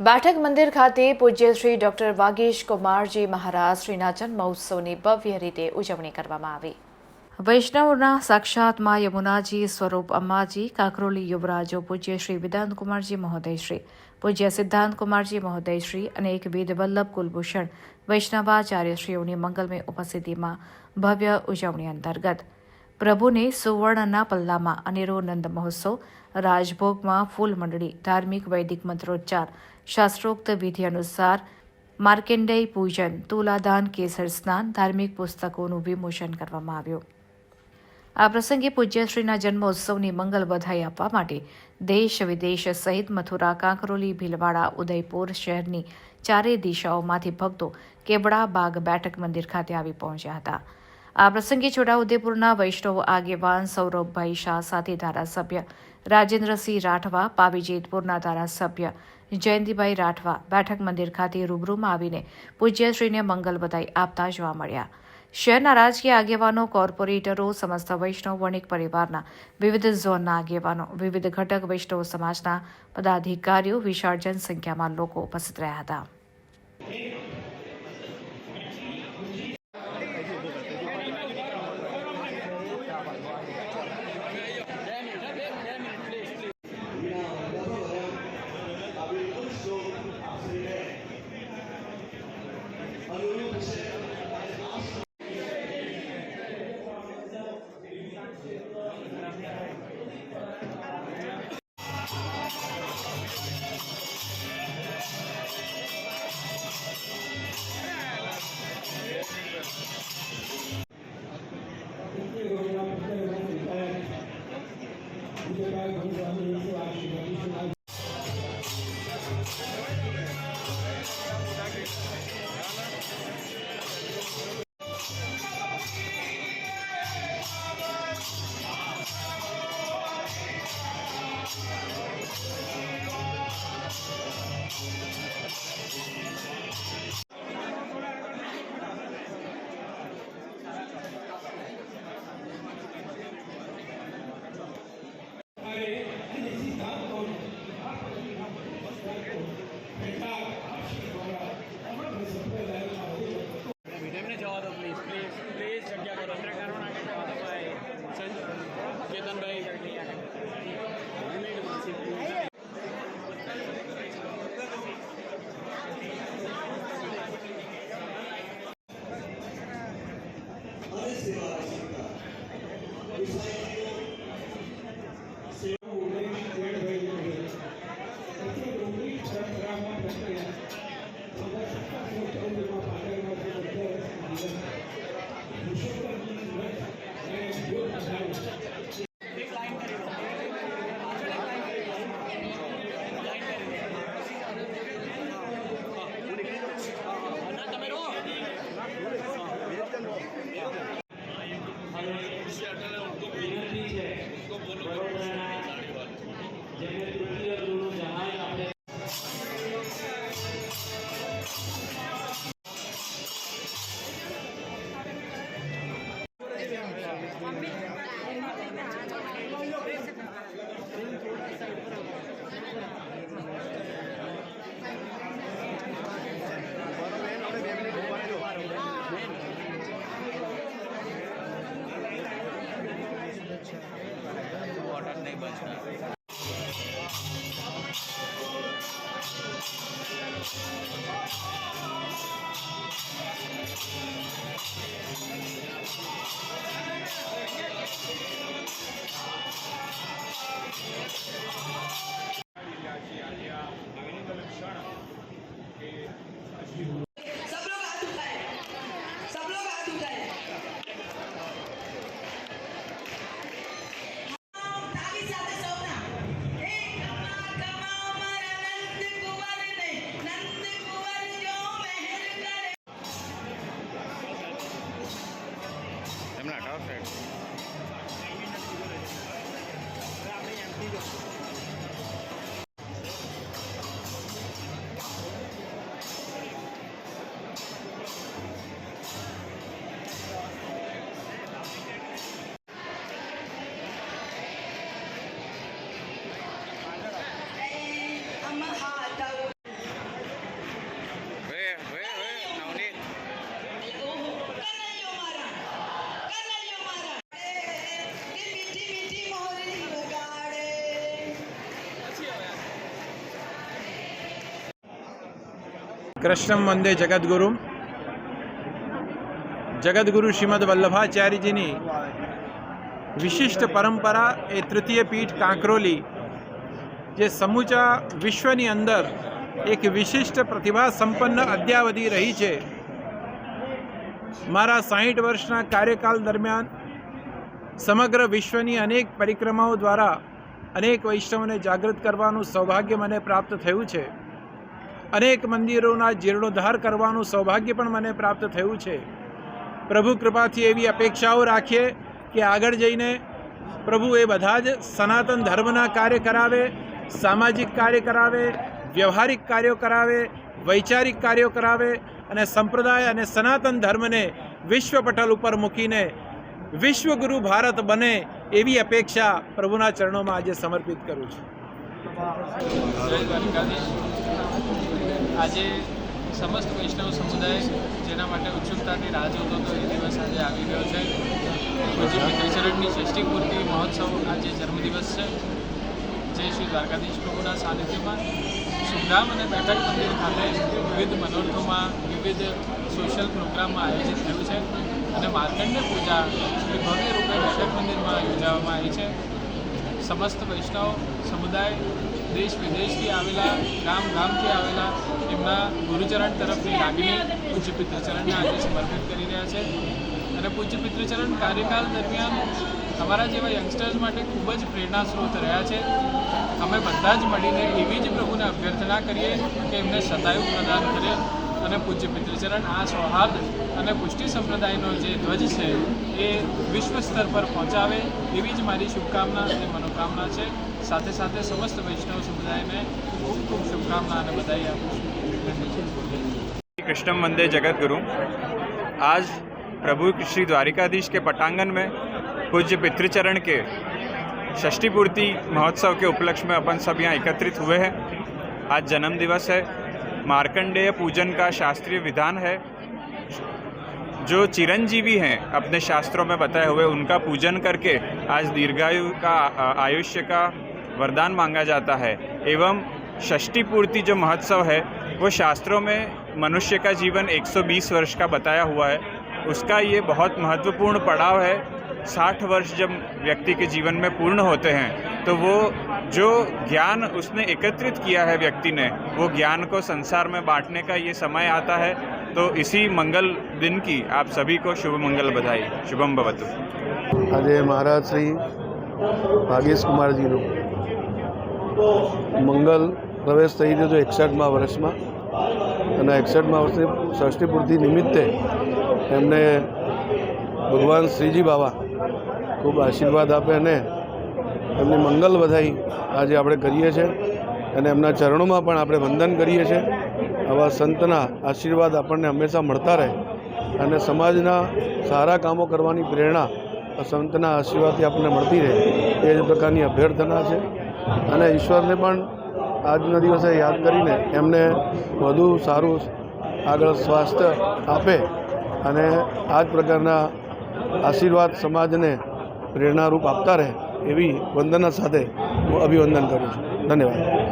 બેઠક મંદિર ખાતે પૂજ્ય શ્રી ડોક્ટર વાગીશ કુમારજી મહારાજ શ્રીના જન્મોત્સવની ભવ્ય રીતે ઉજવણી કરવામાં આવી. વૈષ્ણવના સાક્ષાત મા યમુનાજી સ્વરૂપ અમ્માજી, કાકરોલી યુવરાજો પૂજ્ય શ્રી વિદાંત કુમારજી મહોદયશ્રી પૂજ્ય સિદ્ધાંત કુમારજી મહોદયશ્રી અને એક વેદ વલ્લભ કુલભૂષણ વૈષ્ણવાચાર્યશ્રીઓની મંગલમય ઉપસ્થિતિમાં ભવ્ય ઉજવણી અંતર્ગત પ્રભુને સુવર્ણના પલ્લામાં અનેરો નંદ મહોત્સવ, રાજભોગમાં ફૂલ મંડળી, ધાર્મિક વૈદિક મંત્રોચ્ચાર, શાસ્ત્રોક્ત વિધિ અનુસાર માર્કેન્ડેય પૂજન, તુલાદાન, કેસર સ્નાન, ધાર્મિક પુસ્તકોનું વિમોચન કરવામાં આવ્યું. આ પ્રસંગે પૂજ્યશ્રીના જન્મોત્સવની મંગલ વધાઈ આપવા માટે દેશ વિદેશ સહિત મથુરા, કાંકરોલી, ભીલવાડા, ઉદયપુર શહેરની ચારેય દિશાઓમાંથી ભક્તો કેવડા બાગ બેઠક મંદિર ખાતે આવી પહોંચ્યા હતા. આ પ્રસંગે છોટાઉદેપુરના વૈષ્ણવ આગેવાન સૌરભભાઈ શાહ સાથે ધારાસભ્ય રાજેન્દ્રસિંહ રાઠવા, પાવીજેતપુરના ધારાસભ્ય જયંતિભાઈ રાઠવા બેઠક મંદિર ખાતે રૂબરૂમાં આવીને પૂજ્યશ્રીને મંગલ બધાઈ આપતા જોવા મળ્યા. શહેરના રાજકીય આગેવાનો, કોર્પોરેટરો, સમસ્ત વૈષ્ણવ વણિક પરિવારના વિવિધ ઝોનના આગેવાનો, વિવિધ ઘટક વૈષ્ણવ સમાજના પદાધિકારીઓ, વિશાળ જનસંખ્યામાં લોકો ઉપસ્થિત રહ્યા હતા. ಪರಿಸೇವಾ कुर्सी हटाना उनको विनती है उनको बोलो साड़ी वाले নির্বাচনে કૃષ્ણમ વંદે જગદગુરુ. જગદગુરુ શ્રીમદ વલ્લભાચાર્યજીની વિશિષ્ટ પરંપરા એ તૃતીય પીઠ કાંકરોલી, જે સમૂચા વિશ્વની અંદર એક વિશિષ્ટ પ્રતિભા સંપન્ન અદ્યાવધિ રહી છે. મારા સાહીઠ વર્ષના કાર્યકાળ દરમિયાન સમગ્ર વિશ્વની અનેક પરિક્રમાઓ દ્વારા અનેક વૈષ્ણવને જાગૃત કરવાનું સૌભાગ્ય મને પ્રાપ્ત થયું છે. અનેક મંદિરોના જીર્ણોદ્ધાર કરવાનું સૌભાગ્ય પણ મને પ્રાપ્ત થયું છે. પ્રભુ કૃપાથી એવી અપેક્ષાઓ રાખીએ કે આગળ જઈને પ્રભુ એ બધા જ સનાતન ધર્મના કાર્ય કરાવે, સામાજિક કાર્ય કરાવે, વ્યવહારિક કાર્યો કરાવે, વૈચારિક કાર્યો કરાવે અને સંપ્રદાય અને સનાતન ધર્મને વિશ્વ પટલ ઉપર મૂકીને વિશ્વગુરુ ભારત બને એવી અપેક્ષા પ્રભુના ચરણોમાં આજે સમર્પિત કરું છું. જય દ્વારકાધીશ આજે સમસ્ત વૈષ્ણવ સમુદાય જેના માટે ઉત્સુકતાથી રાહ જોતો હતો એ દિવસ આજે આવી ગયો છે. પૂજ્ય પિતૃચરણની ષષ્ઠી મહોત્સવ આજે જન્મદિવસ છે. જે શ્રી દ્વારકાધીશ પ્રભુના સાનિધ્યમાં સુખધામ અને બેઠક મંદિર ખાતે વિવિધ મનોરથોમાં વિવિધ સોશિયલ પ્રોગ્રામમાં આયોજિત થયું છે અને માર્કંડે પૂજા શ્રી ભવ્ય રૂપે બેઠક મંદિરમાં યોજાવામાં આવી છે. સમસ્ત વૈષ્ણવ સમુદાય દેશ વિદેશથી આવેલા, ગામ ગામથી આવેલા, એમના ગુરુચરણ તરફની લાગણી પૂજ્ય પિતૃચરણને આજે સમર્પિત કરી રહ્યા છે. અને પૂજ્ય પિતૃચરણ કાર્યકાળ દરમિયાન અમારા જેવા યંગસ્ટર્સ માટે ખૂબ જ પ્રેરણા સ્ત્રોત રહ્યા છે. અમે બધા જ મળીને એવી જ પ્રભુને અભ્યર્થના કરીએ કે એમને સદાયુ પ્રદાન કરે. અને પૂજ્ય પિતૃચરણ આ સૌહાર્દ અને પુષ્ટિ સંપ્રદાયનો જે ધ્વજ છે એ વિશ્વ સ્તર પર પહોંચાવે એવી જ મારી શુભકામના અને મનોકામના છે સાથે સાથે સમસ્ત વૈષ્ણવ સમુદાયને ખૂબ ખૂબ શુભકામના અને બધાઈ આપું છું कृष्णम वंदे जगत गुरु आज प्रभु श्री द्वारिकाधीश के पटांगन में पूज्य पितृचरण के षष्ठी पूर्ति महोत्सव के उपलक्ष्य में अपन सब यहाँ एकत्रित हुए हैं आज जन्म दिवस है मार्कंडेय पूजन का शास्त्रीय विधान है। जो चिरंजीवी हैं, अपने शास्त्रों में बताए हुए उनका पूजन करके आज दीर्घायु का आयुष्य का वरदान मांगा जाता है। एवं षष्ठी पूर्ति जो महोत्सव है, वो शास्त्रों में मनुष्य का जीवन 120 वर्ष का बताया हुआ है। उसका ये बहुत महत्वपूर्ण पड़ाव है 60 वर्ष जब व्यक्ति के जीवन में पूर्ण होते हैं तो वो जो ज्ञान उसने एकत्रित किया है व्यक्ति ने वो ज्ञान को संसार में बांटने का ये समय आता है तो इसी मंगल दिन की आप सभी को शुभ मंगल बधाई शुभम भवतु આજે મહારાજ શ્રી ભાગેશ કુમારજીનું મંગલ પ્રવેશ થઈ ગયો છે એકસઠમાં વર્ષમાં અને એકસઠમાં વર્ષે ષષ્ઠી પૂર્તિ નિમિત્તે એમને ભગવાન શ્રીજી બાબા ખૂબ આશીર્વાદ આપે અને એમની મંગલ વધાઈ આજે આપણે કરીએ છીએ અને એમના ચરણોમાં પણ આપણે વંદન કરીએ છીએ. આવા સંતના આશીર્વાદ આપણને હંમેશા મળતા રહે અને સમાજના સારા કામો કરવાની પ્રેરણા સંતના આશીર્વાદથી આપણને મળતી રહે એ જ પ્રકારની અભ્યર્થના છે. અને ઈશ્વરને પણ આજના દિવસે યાદ કરીને એમને વધુ સારું આગળ સ્વાસ્થ્ય આપે અને આ જ પ્રકારના આશીર્વાદ સમાજને પ્રેરણારૂપ આપતા રહે એવી વંદના સાથે હું અભિવંદન કરું છું. ધન્યવાદ.